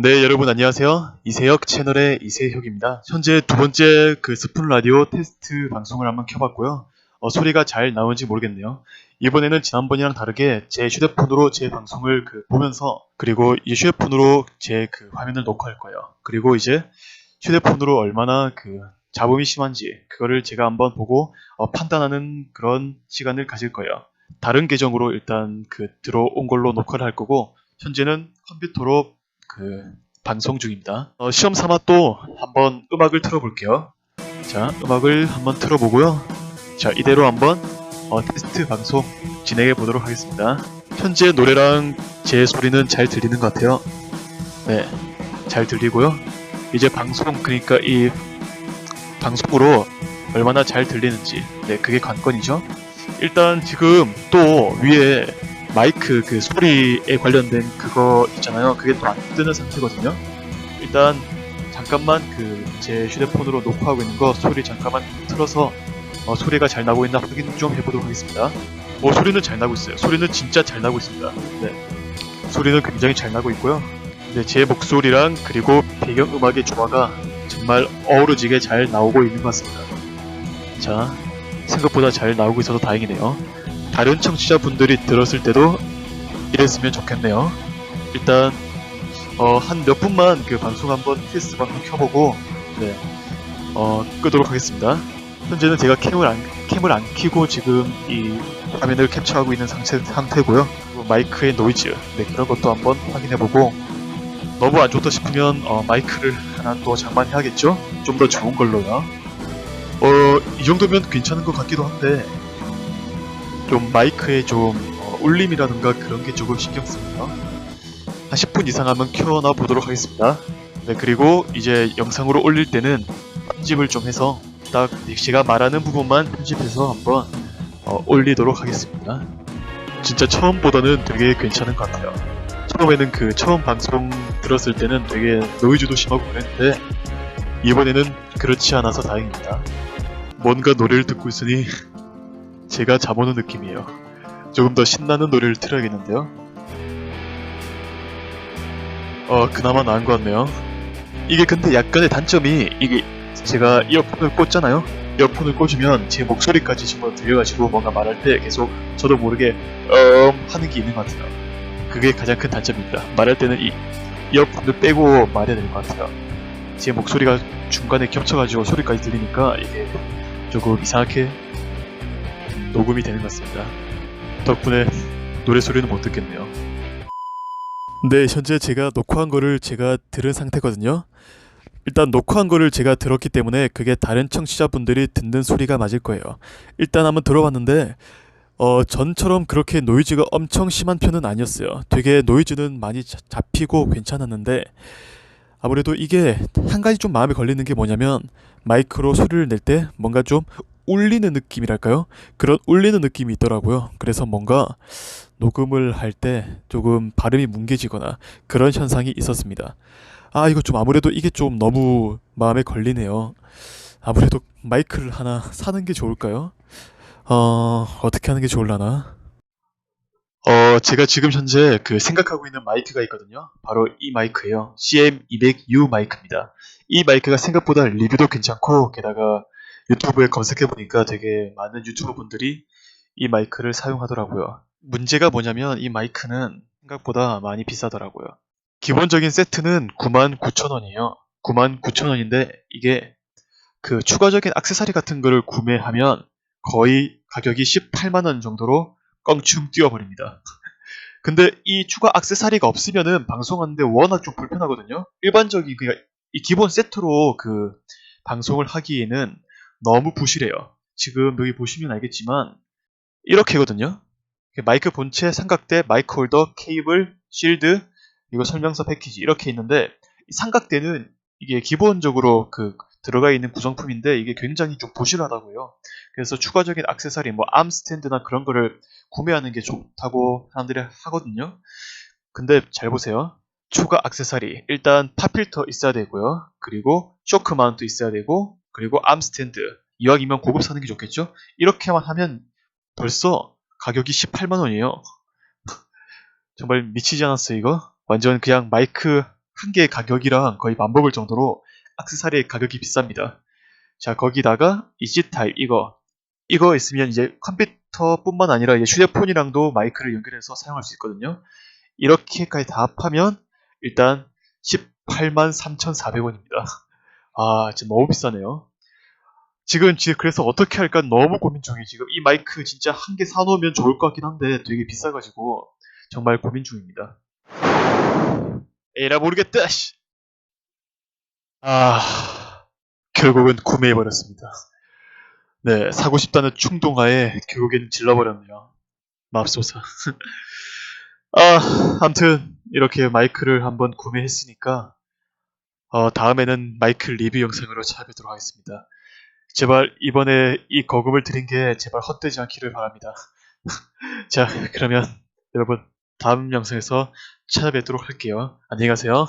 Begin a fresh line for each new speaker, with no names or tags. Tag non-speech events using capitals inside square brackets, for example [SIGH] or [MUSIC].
네, 여러분 안녕하세요. 이세혁 채널의 이세혁입니다. 현재 두 번째 그 스푼 라디오 테스트 방송을 한번 켜봤고요. 어, 소리가 잘 나오는지 모르겠네요. 이번에는 지난번이랑 다르게 제 휴대폰으로 제 방송을 그 보면서 그리고 이 휴대폰으로 제 그 화면을 녹화할 거예요. 그리고 이제 휴대폰으로 얼마나 그 잡음이 심한지 그거를 제가 한번 보고 어, 판단하는 그런 시간을 가질 거예요. 다른 계정으로 일단 그 들어온 걸로 녹화를 할 거고 현재는 컴퓨터로 그 방송 중입니다. 어, 시험 삼아 또 한번 음악을 틀어볼게요. 자, 음악을 한번 틀어보고요. 자, 이대로 한번 어, 테스트 방송 진행해 보도록 하겠습니다. 현재 노래랑 제 소리는 잘 들리는 것 같아요. 네, 잘 들리고요. 이제 방송 그러니까 이 방송으로 얼마나 잘 들리는지, 네, 그게 관건이죠. 일단 지금 또 위에 마이크 그 소리에 관련된 그거 있잖아요. 그게 또 안 뜨는 상태거든요. 일단 잠깐만 그 제 휴대폰으로 녹화하고 있는 거 소리 잠깐만 틀어서 어, 소리가 잘 나고 있나 확인 좀 해보도록 하겠습니다. 오 소리는 잘 나고 있어요. 소리는 진짜 잘 나고 있습니다. 네, 소리는 굉장히 잘 나고 있고요. 네, 제 목소리랑 그리고 배경 음악의 조화가 정말 어우러지게 잘 나오고 있는 것 같습니다. 자, 생각보다 잘 나오고 있어서 다행이네요. 다른 청취자분들이 들었을 때도 이랬으면 좋겠네요. 일단 어, 한 몇 분만 그 방송 한번 테스트 방송 켜보고 네, 어, 끄도록 하겠습니다. 현재는 제가 캠을 안, 캠을 안 켜고 지금 이 화면을 캡처하고 있는 상태, 상태고요. 마이크의 노이즈 네, 그런 것도 한번 확인해보고 너무 안 좋다 싶으면 어, 마이크를 하나 또 장만해야겠죠? 좀 더 좋은 걸로요. 어, 이 정도면 괜찮은 것 같기도 한데 좀 마이크에 좀 어, 울림이라든가 그런 게 조금 신경 씁니다. 한 10분 이상 하면 켜놔 보도록 하겠습니다. 네, 그리고 이제 영상으로 올릴 때는 편집을 좀 해서 딱 제가 말하는 부분만 편집해서 한번 어, 올리도록 하겠습니다. 진짜 처음보다는 되게 괜찮은 것 같아요. 처음에는 그 처음 방송 들었을 때는 되게 노이즈도 심하고 그랬는데 이번에는 그렇지 않아서 다행입니다. 뭔가 노래를 듣고 있으니 제가 잠 오는 느낌이에요. 조금 더 신나는 노래를 틀어야겠는데요. 어, 그나마 나은 것 같네요. 이게 근데 약간의 단점이 이게 제가 이어폰을 꽂잖아요. 이어폰을 꽂으면 제 목소리까지 집어 들려가지고 뭔가 말할 때 계속 저도 모르게 음 하는 게 있는 것 같아요. 그게 가장 큰 단점입니다. 말할 때는 이 이어폰을 빼고 말해야 될 것 같아요. 제 목소리가 중간에 겹쳐가지고 소리까지 들리니까 이게 조금 이상하게 녹음이 되는 것 같습니다. 덕분에 노래 소리는 못 듣겠네요. 네, 현재 제가 녹화한 거를 제가 들은 상태거든요. 일단 녹화한 거를 제가 들었기 때문에 그게 다른 청취자분들이 듣는 소리가 맞을 거예요. 일단 한번 들어봤는데 어, 전처럼 그렇게 노이즈가 엄청 심한 편은 아니었어요. 되게 노이즈는 많이 자- 잡히고 괜찮았는데 아무래도 이게 한 가지 좀 마음에 걸리는 게 뭐냐면 마이크로 소리를 낼 때 뭔가 좀 울리는 느낌이랄까요? 그런 울리는 느낌이 있더라고요. 그래서 뭔가 녹음을 할 때 조금 발음이 뭉개지거나 그런 현상이 있었습니다. 아, 이거 좀 아무래도 이게 좀 너무 마음에 걸리네요. 아무래도 마이크를 하나 사는 게 좋을까요? 어, 어떻게 하는 게 좋을라나? 어, 제가 지금 현재 그 생각하고 있는 마이크가 있거든요. 바로 이 마이크예요. CM200U 마이크입니다. 이 마이크가 생각보다 리뷰도 괜찮고 게다가 유튜브에 검색해 보니까 되게 많은 유튜버 분들이 이 마이크를 사용하더라고요. 문제가 뭐냐면 이 마이크는 생각보다 많이 비싸더라고요. 기본적인 세트는 99,000원이에요. 99,000원인데 이게 그 추가적인 액세서리 같은 거를 구매하면 거의 가격이 18만 원 정도로 껑충 뛰어버립니다. [LAUGHS] 근데 이 추가 액세서리가 없으면은 방송하는데 워낙 좀 불편하거든요. 일반적인 그냥 이 기본 세트로 그 방송을 하기에는 너무 부실해요. 지금 여기 보시면 알겠지만 이렇게거든요. 마이크 본체, 삼각대, 마이크 홀더, 케이블, 실드, 이거 설명서 패키지 이렇게 있는데 이 삼각대는 이게 기본적으로 그 들어가 있는 구성품인데 이게 굉장히 좀 부실하다고요. 그래서 추가적인 액세서리 뭐 암 스탠드나 그런 거를 구매하는 게 좋다고 사람들이 하거든요. 근데 잘 보세요. 추가 액세서리 일단 팝필터 있어야 되고요. 그리고 쇼크 마운트 있어야 되고 그리고 암 스탠드 이왕이면 고급 사는 게 좋겠죠? 이렇게만 하면 벌써 가격이 18만 원이에요. [LAUGHS] 정말 미치지 않았어요 이거? 완전 그냥 마이크 한 개의 가격이랑 거의 반복을 정도로 악세사리의 가격이 비쌉니다. 자, 거기다가 이지 타입 이거 이거 있으면 이제 컴퓨터뿐만 아니라 이제 휴대폰이랑도 마이크를 연결해서 사용할 수 있거든요. 이렇게까지 다 합하면 일단 18만 3,400원입니다. [LAUGHS] 아, 진짜 너무 비싸네요. 지금 지금 그래서 어떻게 할까 너무 고민 중이에요. 지금 이 마이크 진짜 한 개 사놓으면 좋을 것 같긴 한데 되게 비싸가지고 정말 고민 중입니다. 에라 모르겠다. 씨. 아, 결국은 구매해버렸습니다. 네, 사고 싶다는 충동하에 결국엔 질러버렸네요. 맙소사. [LAUGHS] 아, 암튼 이렇게 마이크를 한번 구매했으니까 어, 다음에는 마이크 리뷰 영상으로 찾아뵙도록 하겠습니다. 제발 이번에 이 거금을 드린 게 제발 헛되지 않기를 바랍니다. [LAUGHS] 자, 그러면 여러분 다음 영상에서 찾아뵙도록 할게요. 안녕히 가세요.